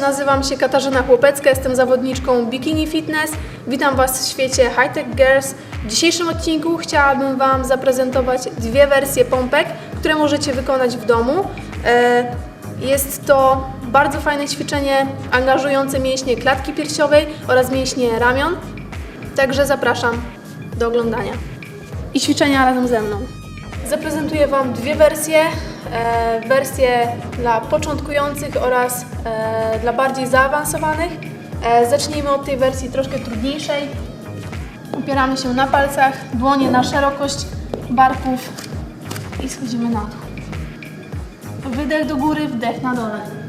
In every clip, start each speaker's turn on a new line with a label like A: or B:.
A: nazywam się Katarzyna Chłopecka, jestem zawodniczką Bikini Fitness. Witam Was w świecie High Tech Girls. W dzisiejszym odcinku chciałabym Wam zaprezentować dwie wersje pompek, które możecie wykonać w domu. E, Jest to bardzo fajne ćwiczenie angażujące mięśnie klatki piersiowej oraz mięśnie ramion. Także zapraszam do oglądania i ćwiczenia razem ze mną. Zaprezentuję Wam dwie wersje. E, wersję dla początkujących oraz e, dla bardziej zaawansowanych. E, zacznijmy od tej wersji troszkę trudniejszej. Opieramy się na palcach, dłonie na szerokość barków i schodzimy na dół. Wydech do góry, wdech na dole.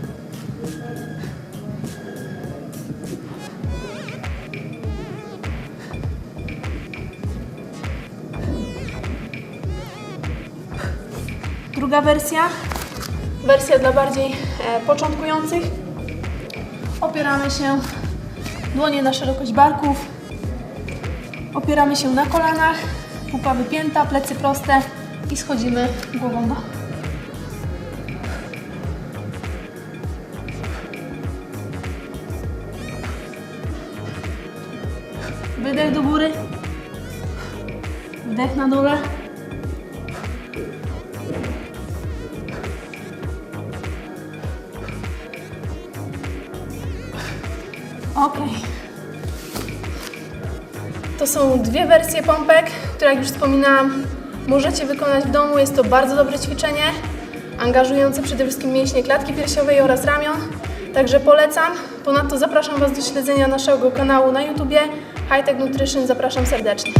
A: Druga wersja, wersja dla bardziej e, początkujących. Opieramy się dłonie na szerokość barków. Opieramy się na kolanach, pupa wypięta, plecy proste i schodzimy głową na. Wydech do góry. Wdech na dole. Ok. To są dwie wersje pompek, które jak już wspominałam, możecie wykonać w domu. Jest to bardzo dobre ćwiczenie, angażujące przede wszystkim mięśnie klatki piersiowej oraz ramion. Także polecam. Ponadto zapraszam Was do śledzenia naszego kanału na YouTubie High Tech Nutrition. Zapraszam serdecznie.